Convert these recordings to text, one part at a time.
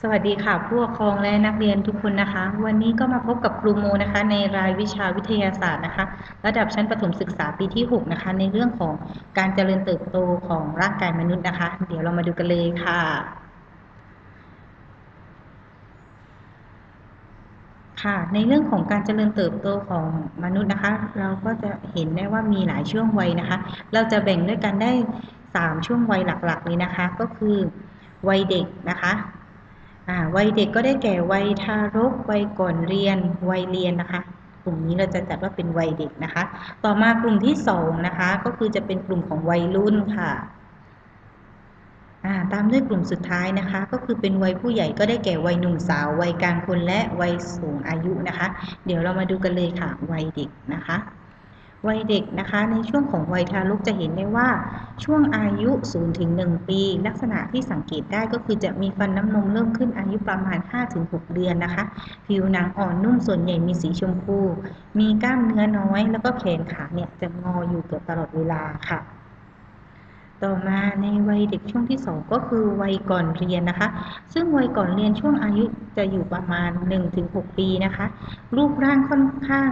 สวัสดีค่ะผู้ปกครองและนักเรียนทุกคนนะคะ วันนี้ก็มาพบกับครูโมนะคะ ในรายวิชาวิทยาศาสตร์นะคะ ระดับชั้นประถมศึกษาปีที่ 6 นะคะ ในเรื่องของการเจริญเติบโตของร่างกายมนุษย์นะคะ เดี๋ยวเรามาดูกันเลยค่ะ ค่ะ ในเรื่องของการเจริญเติบโตของมนุษย์นะคะ เราก็จะเห็นได้ว่ามีหลายช่วงวัยนะคะ เราจะแบ่งด้วยกันได้ 3 ช่วงวัยหลักๆเลยนะคะ ก็คือวัยเด็กนะคะ วัยเด็กก็ได้แก่วัยทารก วัยก่อนเรียน วัยเรียนนะคะ กลุ่มนี้เราจะจัดว่าเป็นวัยเด็กนะคะ ต่อมากลุ่มที่สองนะคะ ก็คือจะเป็นกลุ่มของวัยรุ่นค่ะตามด้วยกลุ่มสุดท้ายนะคะ ก็คือเป็นวัยผู้ใหญ่ก็ได้แก่วัยหนุ่มสาว วัยกลางคนและวัยสูงอายุนะคะ เดี๋ยวเรามาดูกันเลยค่ะวัยเด็กนะคะ วัยเด็กนะคะในช่วงของวัยทารกจะเห็นได้ว่าช่วงอายุ0ถึง1ปี ลักษณะที่สังเกตได้ก็คือจะมีฟันน้ำนมเริ่มขึ้นอายุประมาณ 5-6 เดือนนะคะ ผิวหนังอ่อนนุ่มส่วนใหญ่มีสีชมพู มีกล้ามเนื้อน้อย แล้วก็แขนขาเนี่ยจะงออยู่เกือบตลอดเวลาค่ะต่อมาในวัยเด็กช่วงที่ 2 ก็คือวัยก่อนเรียนนะคะ ซึ่งวัยก่อนเรียนช่วงอายุจะอยู่ประมาณ 1-6 ปีนะคะ รูปร่างค่อนข้าง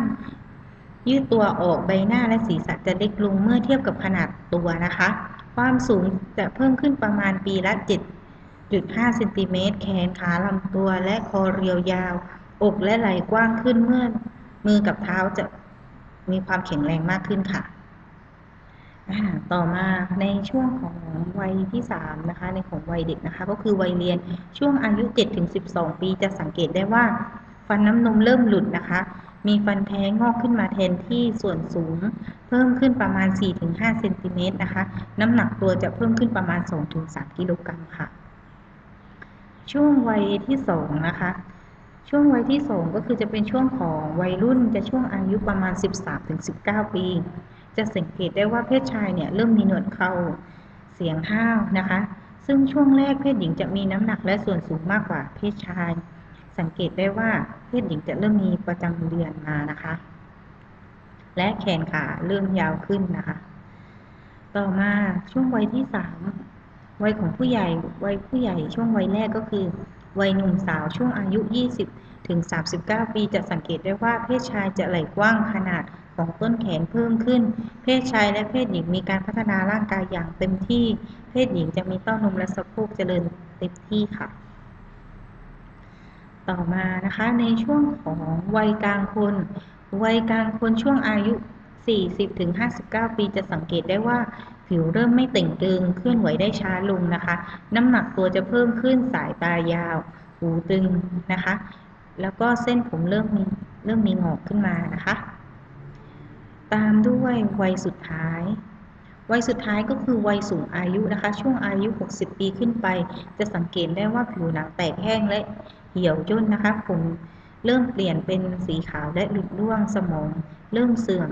ยืดตัวออกใบหน้าและศีรษะจะเล็กลงเมื่อเทียบกับขนาดตัวนะคะ ความสูงจะเพิ่มขึ้นประมาณปีละ 7.5เซนติเมตรแขนขาลำตัวและคอเรียวยาว อกและไหล่กว้างขึ้นเมื่อมือกับเท้าจะมีความแข็งแรงมากขึ้นค่ะ ต่อมาในช่วงของวัยที่3นะคะ ในของวัยเด็กนะคะ ก็คือวัยเรียนช่วงอายุ7-12 ปีจะสังเกตได้ว่า ฟันน้ำนมเริ่มหลุดนะคะ มีฟันแท้งอกขึ้นมาแทนที่ส่วนสูง เพิ่มขึ้นประมาณ 4-5เซนติเมตรนะคะ น้ำหนักตัวจะเพิ่มขึ้นประมาณ 2-3 กิโลกรัมค่ะ ช่วงวัยที่ 2 นะคะ ช่วงวัยที่ 2 ก็คือจะเป็นช่วงของวัยรุ่นจะช่วงอายุประมาณ 13-19 ปี จะสังเกตได้ว่าเพศชายเนี่ยเริ่มมีหนวดเขา่าเสียงห้าวนะคะ ซึ่งช่วงแรกเพศหญิงจะมีน้ำหนักและส่วนสูงมากกว่าเพศชาย สังเกตได้ว่าเพศหญิงจะเริ่มมีประจำเดือนมานะคะ และแขนขาเริ่มยาวขึ้นนะคะ ต่อมาช่วงวัยที่สามวัยของผู้ใหญ่วัยผู้ใหญ่ช่วงวัยแรกก็คือ วัยหนุ่มสาวช่วงอายุ 20 ถึง 39 ปีจะสังเกตได้ว่าเพศชายจะไหล่กว้างขนาดของต้นแขนเพิ่มขึ้น เพศชายและเพศหญิงมีการพัฒนาร่างกายอย่างเต็มที่ เพศหญิงจะมีเต้านมและสะโพกเจริญเต็มที่ค่ะ ต่อมานะคะ ในช่วงของวัยกลางคนวัยกลางคนช่วงอายุ 40-59 ปีจะสังเกตได้ว่าผิวเริ่มไม่เต่งตึงเคลื่อนไหวได้ช้าลงนะคะ น้ำหนักตัวจะเพิ่มขึ้นสายตายาว หูตึงนะคะ แล้วก็เส้นผมเริ่มมีเริ่มมีหงอกขึ้นมานะคะ ตามด้วยวัยสุดท้าย วัยสุดท้ายก็คือวัยสูงอายุนะคะ ช่วงอายุ 60 ปีขึ้นไป จะสังเกตได้ว่าผิวหนังแตกแห้งและ เหี่ยวย่นนะคะผมเริ่มเปลี่ยนเป็นสีขาวและหลุดร่วงสมอง เริ่มเสื่อม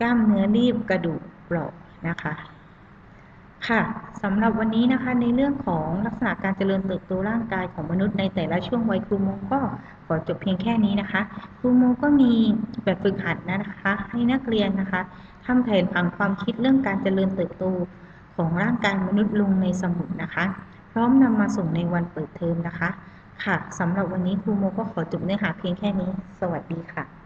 กล้ามเนื้อรีบกระดูกเปราะนะคะ ค่ะสำหรับวันนี้นะคะในเรื่องของลักษณะการเจริญเติบโตร่างกายของมนุษย์ในแต่ละช่วงวัยครูโมก็ขอจบเพียงแค่นี้นะคะครูโมก็มีแบบฝึกหัดนะคะ ให้นักเรียนนะคะทำแผนผังความคิดเรื่องการเจริญเติบโตของร่างกายมนุษย์ลงในสมุดนะคะ พร้อมนำมาส่งในวันเปิดเทอมนะคะ ค่ะสำหรับวันนี้ครูโมก็ขอจบเนื้อหาเพียงแค่นี้ สวัสดีค่ะ